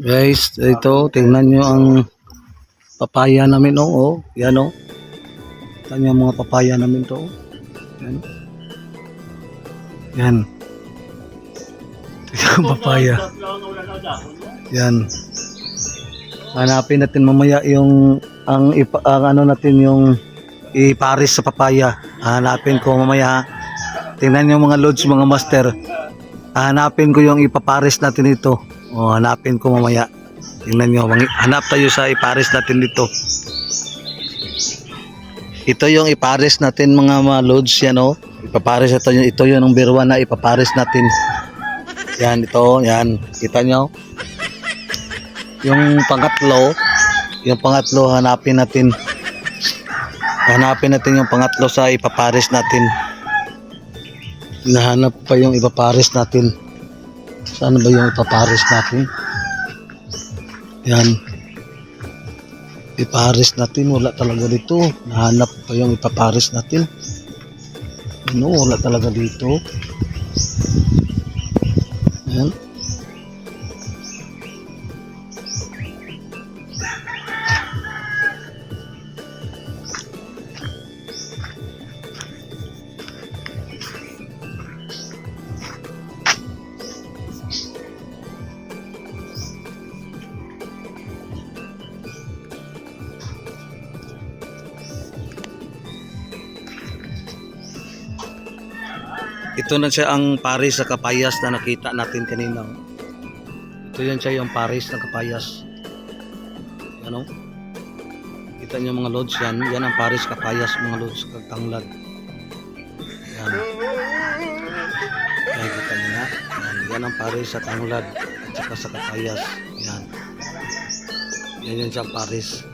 Guys, ito, tingnan nyo ang papaya namin, oh. oh. Yan, oh. Tingnan nyo ang mga papaya namin to. oh. Yan. Yan. Tingnan ang papaya. Yan. Hanapin natin mamaya yung ang, ipa, ang ano natin yung iparis sa papaya. Hanapin ko mamaya. Tingnan nyo mga loads, mga master. Hanapin ko yung ipaparis natin ito. O, hanapin ko mamaya. Tingnan nyo. Hanap tayo sa iparis natin dito. Ito yung iparis natin mga mga loads yan o. Ipaparis ito yung ito yung number one na ipaparis natin. Yan ito, yan. Kita nyo? Yung pangatlo, yung pangatlo hanapin natin. Hanapin natin yung pangatlo sa ipaparis natin. Nahanap pa yung ipaparis natin. Saan ba yung ipaparis natin? Yan. Ipaparis natin. Wala talaga dito. Nahanap pa yung ipaparis natin. Ano, wala talaga dito. Yan. Ito na siya ang Paris sa Kapayas na nakita natin kanina. Ito yan siya yung Paris na Kapayas. Ano? Kita niyo mga loads yan. Yan ang Paris Kapayas mga loads kagtanglad. Yan. Yan kita niyo na. Yan, yan ang Paris sa tanglad at saka sa Kapayas. Yan. Yan yan siya Paris.